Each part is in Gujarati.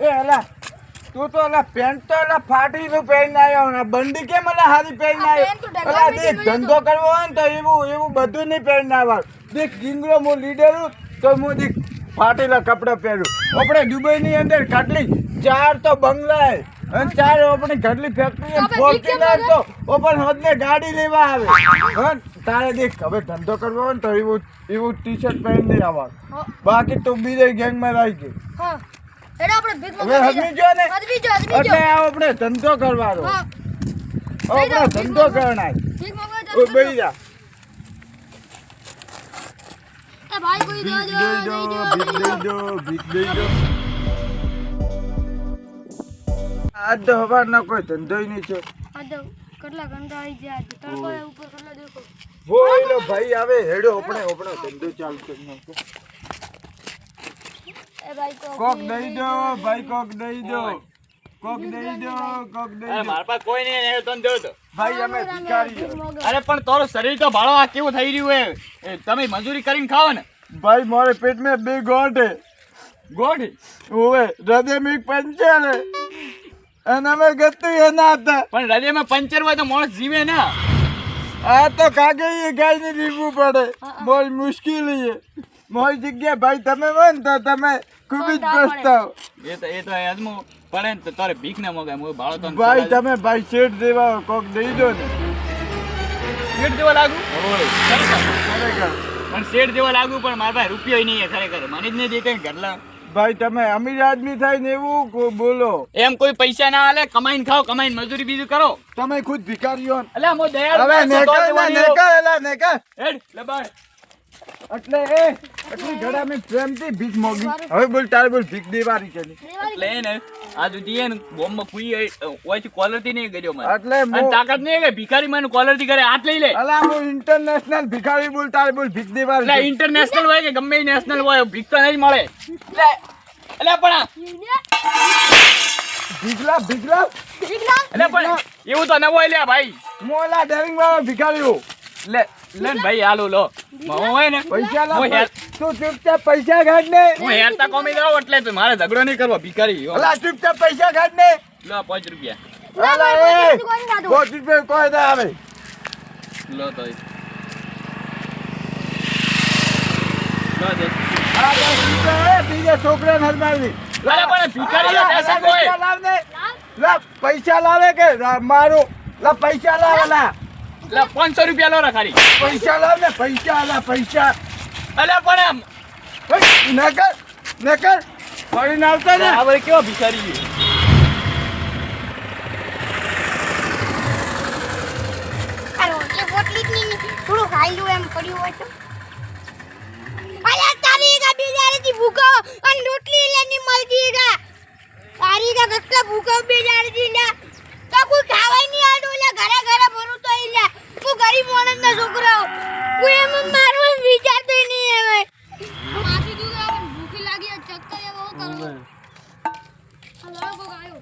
એ એલા તું તો અલા પેન્ટ તો અલા ફાટી નું પહેરીને આવ્યો ને બંડી કેમ અલા હારી પહેરી ના આવ્યો? ઢગલા દેખ ધંધો કરવો હોય ને તો એવું એવું બધું નહીં પહેરીને આવવાનું. દેખ ગીંગડો હું લીડર હું તો હું દેખ ફાટેલા કપડાં પહેરું. આપણે દુબઈની અંદર કેટલી ચાર તો બંગલા અને ચાર આપણે કેટલી ફેક્ટરી ફોર્ચ્યુનર તો ઓપન હોદને ગાડી લેવા આવે. હં? તારે દેખ હવે ધંધો કરવો હોય ને તો એવું એવું ટી શર્ટ પહેરીને આવવાનું. બાકી તું બીજે ગેંગમાં રહી ગઈ. હા. એટલે આપણે ભીખ હદમી જો ને? હદમી જો હદમી એટલે આપણે ધંધો કરવાનો. હા. આપણે ધંધો કરવાનો ભીખ મંગાવી તો બેહી જા. એ ભાઈ કોઈ દો દો દઈ દઈ દો દો ભીખ દઈ દો ભીખ દઈ દો. આજ તો હવારના કોઈ ધંધો નહીં છે. આ કેટલા ગંદા આવી ગયા તડકો ઉપર કેટલા દેખો. બોલો ભાઈ આવે હેડો આપણે આપણો ધંધો ચાલુ કરી નાખો. કોક દઈ દો ભાઈ કોક દઈ દો. કોક દઈ દો કોક દઈ દો. મારા પાસે કોઈ નહીં એ તને દઉં તો. ભાઈ અમે ભિખારી અરે પણ તારો શરીર તો ભાળો આ કેવું થઈ રહ્યું એ તમે મજૂરી કરીને ખાવ ને. ભાઈ મારે પેટ મે બે ગોઠ હે ગોઠ ઓવે હૃદય મે પંચર. અને અમે ગતું એ ના હતા. પણ હૃદયમાં પંચર હોય તો માણસ જીવે ના. આ તો કાગળ ગાય ને લીધવું પડે મોય મુશ્કેલી છે મોય જગ્યા ભાઈ તમે હોય ને તો તમે ખૂબ જ પસ્તાવ એ તો એ તો અજમો પડે ને તો તારે ભીખ ના મગાય. મોય ભાડો તો ભાઈ તમે ભાઈ શેઠ દેવા કોક દઈ દો ને. શેઠ જેવા લાગુ? ખરેખર. પણ શેઠ જેવા લાગુ પણ મારા ભાઈ રૂપિયો નહીં ખરેખર. મને જ નહીં દેખાય ને ઘરલા. ભાઈ તમે અમીર આદમી થાય ને એવું બોલો. એમ કોઈ પૈસા ના આલે કમાઈને ખાઓ કમાઈને મજૂરી બીજું કરો. તમે ખુદ ભિખારીઓ. મો દયાળ હવે હેડ લબાડ એટલે એ એટલી જડા મેં પ્રેમથી ભીખ મોગી. હવે બોલ તારે બોલ ભીખ દેવાની છે ને. એટલે એને આ સુધી એને બોમ્બ ફૂઈ ઓયથી કોલરથી નહીં કર્યો મને. એટલે અને તાકાત નહીં કે ભિખારી મને કોલરથી કરે હાથ લઈ લે. અલા હું ઇન્ટરનેશનલ ભિખારી બોલ તારે બોલ ભીખ એટલે દેવાની છે. ઇન્ટરનેશનલ હોય કે ગમે નેશનલ હોય ભીખ તો નહીં મળે. એટલે એટલે પણ ભીખલા ભીખલા. એટલે પણ એવું તો ન હોય લે ભાઈ. મોલા ડેરિંગ વાળો ભિખારીઓ લે લે ભાઈ હાલો લો. હું હોય ને? પૈસા લા તું ચૂપચાપ પૈસા કાઢ ને હું હેરતા કોમી દઉં એટલે તો મારે ઝઘડો નહીં કરવો ભિખારી. અલા ચૂપચાપ પૈસા કાઢ ને લો પાંચ રૂપિયા. અલા એ પાંચ રૂપિયા કોઈ ના આવે. લો તો પૈસા લાવ. ને લા પૈસા લાવે કે? મારું. લા પૈસા લાવે લા લે પાંચસો રૂપિયા લો ખાલી. પૈસા લાવ ને પૈસા લા પૈસા. અલે પણ એમ નકર નકર. ફરીને આવતા ને. આ વળી કેવો ભિખારી છે? થોડું ખાઈલું એમ પડ્યું હોય તો. અરે તારી કા બેજારેથી ભૂખો અને રોટલી લે ની મળતી ગા તારી ગા કેટલા ભૂખો બેજારેથી લે તો કોઈ નહીં આડું લે ઘરે ઘરે ભરું તો ઈ લે હું ગરીબ માણસ ના છોકરાઓ હું એમ મારું એમ વિચારતો નહીં હવે માથું દુખે હવે ભૂખી લાગી ચક્કર એવો કરો આ લડકો ગાયો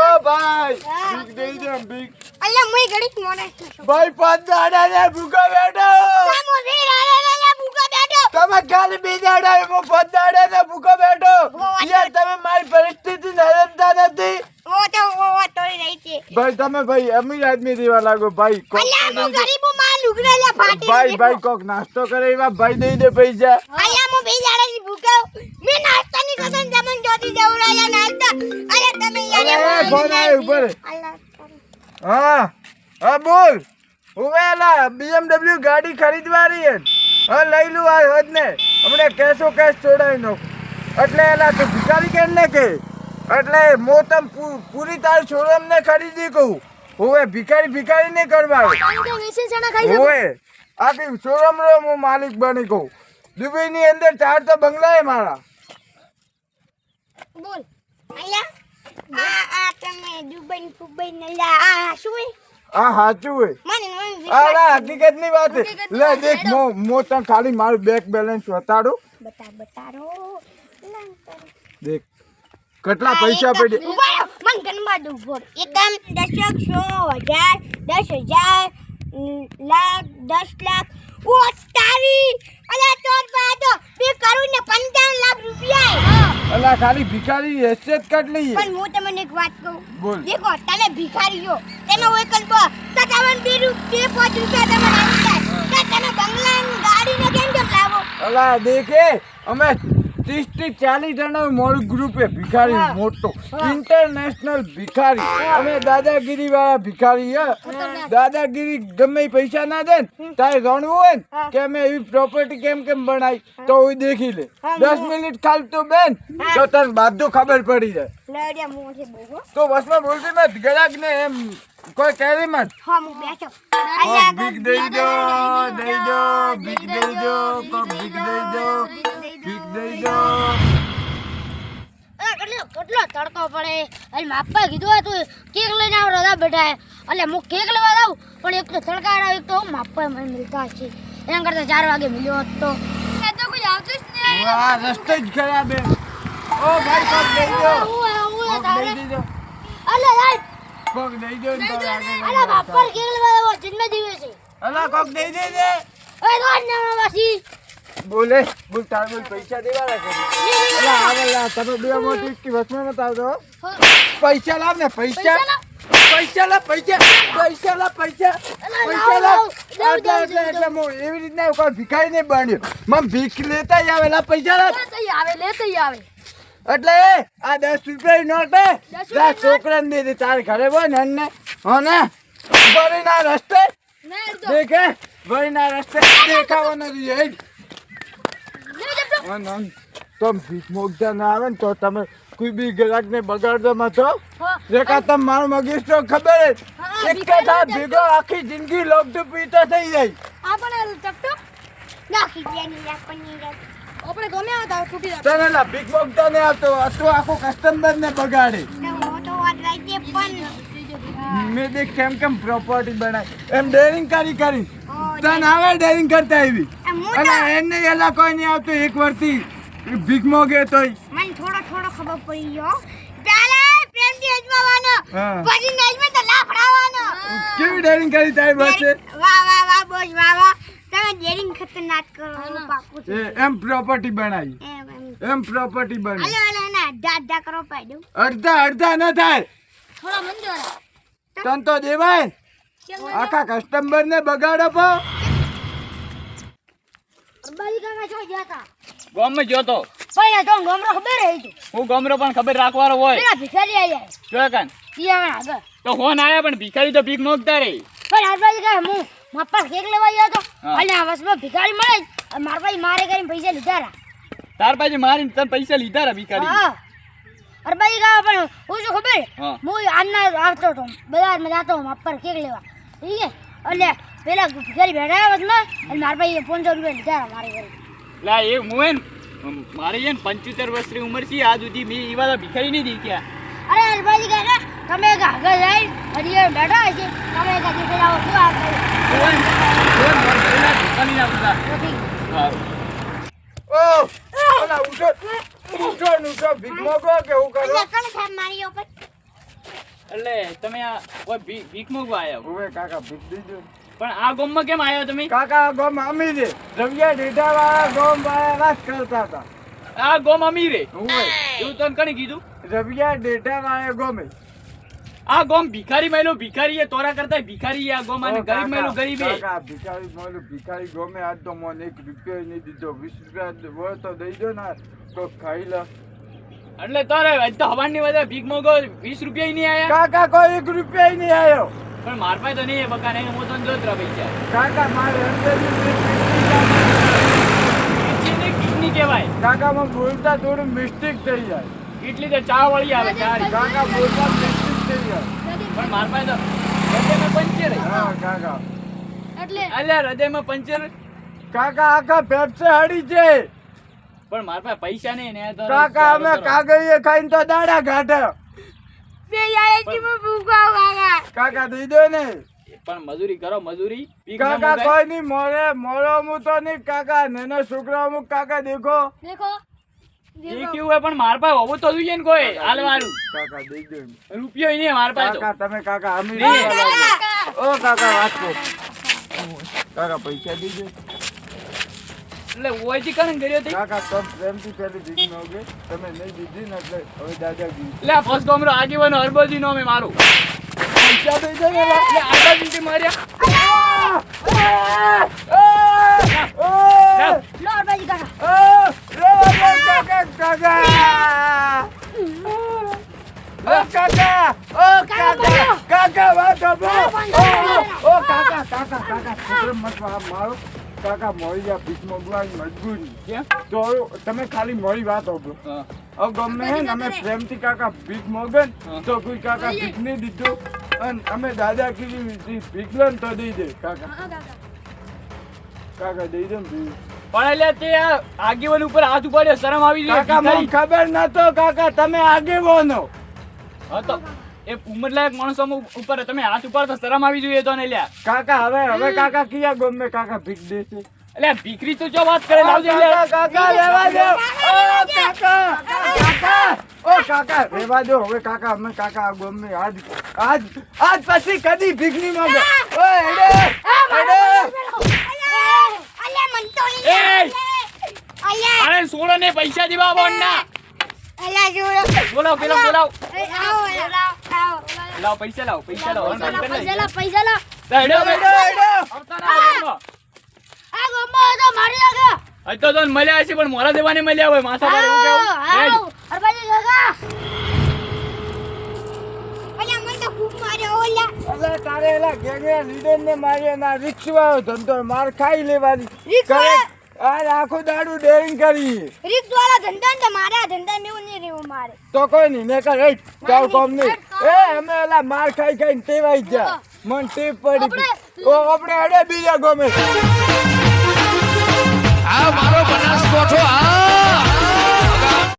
ઓ ભાઈ ભીખ દઈ દે ભીખ અલ્લા મુઈ ઘડીક માણસ છું ભાઈ પાંચ દાડા ને ભૂખા બેઠો. તમે ખાલી બે દાડા હું પાંચ દાડા ને ભૂખો બેઠો યાર તમે મારી પરિસ્થિતિ નરમતા નથી. ભાઈ તમે ભાઈ અમીર આદમી દેવા લાગો ભાઈ ભાઈ ભાઈ કોક નાસ્તો કરે એવા ભાઈ દઈ દે પૈસા. અલ્યા હું બે જાડા થી મે નાસ્તા ની કસમ જમન જોતી દેવડાયા નાસ્તા. અરે તમે યાર ફોન આવ્યો ઉપર. હા હા બોલ. હું એલા BMW ગાડી ખરીદવાની હે હા લઈ લઉં આ હદ ને હમણે કેશો કેશ છોડાવી નાખું. એટલે એલા તું ભિખારી કેમ ને કે? એટલે મો તમ પૂરી તાર છોડો ને ખરીદી કહું. હવે ભિખારી ભિખારી ને કરવા હવે આખી શોરૂમ નો હું માલિક બની કહું. દુબઈ ની અંદર ચાર તો બંગલા હે મારા. બોલ. આ આ તમે દુબઈ ફુબઈ ને આ શું? આ સાચું હોય. વિશ્વાસ હકીકતની વાત લે દેખ મો મો તને ખાલી મારું બેંક બેલેન્સ બતાડું બતા બતારો દેખ કેટલા પૈસા પડી મન ગણવા દો ભોર એકમ દશક સો હજાર દસ હજાર લાખ દસ લાખ ઓ તારી. અલા તો તો બે કરોડ ને પંચાવન લાખ રૂપિયા. અલા ખાલી ભિખારી હેસિયત કાઢ લઈએ પણ હું તમને એક વાત કહું. બોલ. દેખો તમે ભિખારીઓ. તમે હોય બો તો તમને બે રૂ- બે પાંચ રૂપિયા તમને આવી જાય. તો તમે બંગલા ગાડી ને કેમ કેમ લાવો? અલા દેખે અમે ત્રીસથી ચાલીસ જણા મોડું ગ્રુપ હે ભિખારી હા. મોટો ઇન્ટરનેશનલ ભિખારી અમે દાદાગીરી વાળા ભિખારી હે ખતરનાક. દાદાગીરી ગમે ઈ પૈસા ના દે ને તારે જાણવું હોય ને હા. કે અમે એવી પ્રોપર્ટી કેમ કેમ બનાવી તો હું દેખી લે હા, દસ હું- મિનિટ ખાલી તું બેન હા. તો તને બધું ખબર પડી જાય લડ્યા મું છે બહુ હો. તો બસમાં બોલતી મત ગરાક ને એમ કોઈ કહેરી મત હા હું બેઠો કોક અલ્યા, ભીખ દઈ દો દઈ દો ભીખ દઈ દો કોક ભીખ દઈ દો ભીખ દઈ દો કેટલો કેટલો તડકો પડે. એટલે માપા કીધું હતું કેક લઈને આવો બેઠા એટલે હું કેક લેવા જાઉં પણ એક તો તડકા એક તો માપા મને મિલતા છે. એના કરતા ચાર વાગે મળ્યો હોત. તો કોઈ આવતું જ નહીં. આ રસ્તો જ ખરાબ હે ઓ ભાઈ કોક દઈ દો. હું હું કોક દઈ દીધો અલે યાર કોક દઈ દો ને તારે અલે બાપર કેક લેવા જન્મ દિવસે અલા કોક દઈ દે દે ઓય રોજ ના વાસી બોલે બોલ તાર બોલ પૈસા દેવાના છે. અલા આવેલા તમે બે મોટી કે વચમાં મત આવજો પૈસા લાવ ને પૈસા. પૈસા લા પૈસા પૈસા. લા પૈસા. પૈસા લા. એટલે એટલે એવી રીતના કોઈ ભિખારી નહીં બન્યો. મને ભીખ લેતા જ આવેલા પૈસા લા આવે આવે. એટલે આ દસ રૂપિયા નોટ દસ છોકરાને દે દે તારે ઘરે બોલ ને એને હો ને? ભરીના રસ્તે. ના દેખે? ભરીના રસ્તે તો ભીખ મોગતા ના આવે ને તો તમે કોઈ બી ગ્રાહકને બગાડતો મતો રેખા તમે મારો મગજ તો ખબર હા, એક કથા ભેગો આખી જિંદગી લોક પીતો થઈ જાય. આપણે ટપટો નાખી દે ની આપણને આપણે ગમે હતા તૂટી તને લા ભીખ મોગતા ને આવતો તું આખો કસ્ટમર ને બગાડે. મોટો વાત રાખજે પણ મેં દેખ કેમ કેમ પ્રોપર્ટી બનાવી એમ ડેરિંગ કરી કરી. તને આવે ડ્રાઇવિંગ કરતા આવી. અને એને એલા કોઈ નહીં આવતું એક વર્ષથી ભીખ મોગે તોય. મને થોડો થોડો ખબર પડી ગયો. પહેલા પ્રેમથી અજમાવાનો પછી નજમે તો લાફડાવાનો કેવી ડેરિંગ કરી તારી પાસે? વાહ વાહ વાહ બોસ વાહ વાહ. તમે ડેરિંગ ખતરનાક કરો પાકું છે. એમ પ્રોપર્ટી બનાવી. એમ પ્રોપર્ટી બનાવી. ના અડધા અડધા કરો પાઈ અડધા અડધા ન થાય. થોડા મંજોરા તન તો દેવાય. આખા કસ્ટમર ને બગાડો પો છો ગયા તો. પણ એ તો ગમરો ખબર હે તું હું ગમરો પણ ખબર રાખવાનો હોય. પેલા ભિખારી આયા જો કાન. ઈ આવે આગળ. તો ફોન આયા પણ ભિખારી તો ભીખ મોગતા રે પણ અંબાજી કાકા હું મારા પાસે કેક લેવા ગયો હતો. હા. અને આ વસમાં ભિખારી મળે મારા પાસે મારે કરીને પૈસા લીધા હતા તાર પાસે મારીને તને પૈસા લીધા રે ભિખારી. હા. અરબાજી કાકા પણ હું શું ખબર? હું. આજના આવતો હતો. બજારમાં જતો મારા પર કેક લેવા. ઠીક છે? એટલે પેલા ભિખારી બેઠા વચમાં અને મારા ભાઈ પાંચસો રૂપિયા લીધા મારી ઘરે. લા એ હું મારી ને પંચોતેર વર્ષની ઉંમર છે આ સુધી મેં એવા તો ભિખારી નહીં દીખ્યા. અરે અરબાજી કાકા તમે એક આગળ જઈ હજી એ બેઠા છે તમે એક હજી પેલા શું આ. ઓ ઓલા ઉઠો ઉઠો ને ઉઠો ભીખ મોગો કે હું કરો? કણ સાહેબ મારી ઉપર? એટલે તમે આ કોઈ ભી- ભીખ મોગવા આવ્યા. હવે કાકા ભીખ દીધો. પણ આ ગામમાં કેમ આવ્યા તમે? કાકા ગોમ અમી દે રવિયા ઢીઢા વાળા ગોમ વાળા વાત કરતા હતા. આ ગોમ અમીરે? હું એવું તને કણી કીધું? રવિયા ઢીઢા વાળા ગોમે. આ ગોમ ભિખારી મેલો ભિખારી એ તોરા કરતા ભિખારી આ ગોમ અને ગરીબ મેલો કાકા, ગરીબ. એ કાકા ભિખારી મોલું ભિખારી ગમે આજ તો મને એક રૂપિયો નહીં દીધો. વીસ રૂપિયા તો દઈ દો ને તો ખાઈ લો. એટલે તારે આજ તો હવાની બધા ભીખ મોગો વીસ રૂપિયા નહીં આયા. કાકા કોઈ એક રૂપિયા નહીં આવ્યો પણ માર પાસે તો નહીં બકા નહીં હું તો જોત રહી છે કાકા મારે કિડની કિડની કહેવાય. કાકામાં બોલતા થોડું મિસ્ટેક થઈ જાય. કેટલી તો ચા વાળી આવે ચા કાકા બોલતા મિસ્ટેક થઈ જાય. પણ માર પાસે તો હૃદયમાં પંચર હા કાકા. એટલે અલ્યા હૃદયમાં પંચર કાકા આખા પેપ્સે હડી છે પણ માર પાસે પૈસા નહીં ને કાકા અમે કરો. કાગળીએ ખાઈને તો દાડા ઘાટે. બે હું ભૂખા કાકા. કાકા દઈ દો ને. પણ મજૂરી કરો મજૂરી. કાકા કોઈ નહીં મોરે મોરો હું તો નહીં કાકા નેનો છોકરા હું કાકા દેખો. દેખો. હોય પણ માર પાસે હોવું તો જોઈએ ને કોઈ હાલવાળું. કાકા દઈ દો ને. રૂપિયો નહીં માર પાસે કાકા તમે કાકા અમીર. ઓ કાકા વાત કહો કાકા પૈસા દીજો એટલે ઓયથી કણ કર્યો હતી કાકા તમ પ્રેમથી પેલી ભીખ માંગે તમે નહીં દીધી ને એટલે હવે દાદાગીરી એટલે આ ફર્સ્ટ ગામનો આગેવાનો હરબજી નો મે મારું પૈસા દઈ દે ને. એટલે આગળ જીતે માર્યા કાકા આ! રેવા દે કાકા, કાકા! ઓ કાકા! ઓ કાકા! કાકા, વાત ઓ, ઓ, કાકા, કાકા, કાકા, છોકરો મત મારો કાકા મોરી જા ભીખ માંગવાની મજબૂરી કેમ? તો તમે ખાલી મારી વાત સાંભળો હા. હવે ગમે હે ને અમે પ્રેમથી કાકા ભીખ મોગન. તો કોઈ કાકા ભીખ નહીં દીધું. અને અમે દાદાગીરી ભીખ લો ને તો દઈ દે કાકા. કાકા. કાકા દઈ દે ને પણ એટલે તે આ આગેવાન ઉપર હાથ ઉપાડ્યો શરમ આવી ગઈ કાકા મને ખબર નતો કાકા તમે આગેવાનો. હા તો એ ઉંમરલાયક માણસો ઉપર તમે હાથ ઉપાડતા શરમ આવી જોઈએ તો ને લ્યા. કાકા હવે હવે કાકા કિયા ગમે કાકા ભીખ દેશે એટલે આ ભીખરી તો જો વાત કરે લાવજે લે. કાકા લેવા દે. ઓ કાકા કાકા. ઓ કાકા રેવા દો. હવે કાકા અમે કાકા ગમે આજ આજ આજ પછી કદી ભીખ નહીં માંગે ઓ એડે એડે અલ્યા મન તો નહીં એય! અલ્યા. સોળો ને પૈસા દેવા બોન્ડા બોલાવ પેલો બોલાવ. આવો આવો. લાવ પૈસા લાવ પૈસા લાવ. પૈસા લે. લો પૈસા લો તો ના તો મળ્યા છે પણ મોરા દેવાને મળ્યા હોય માથા પર એવું કેવું. અરબાજી કાકા અલ્યા મને તો ખૂબ માર્યો ઓલા ઓલા તારે એલા ગેંગે લીડર ને માર્યો ના રિક્ષવાળો ધંધો માર ખાઈ લેવાની? કરે આ આખો દાડુ ડેરિંગ કરી રિક્ષવાળા ધંધા ને મારા ધંધા મેં એવું નહીં મારે તો કોઈ નહીં ને કર કાવ કોમ નહીં એ અમે એલા માર ખાઈ ખાઈને ટેવાઈ જા મન ટેપ પડી. ઓ આપણે અડે બીજા ગમે આ મારો બનાસકોઠો આ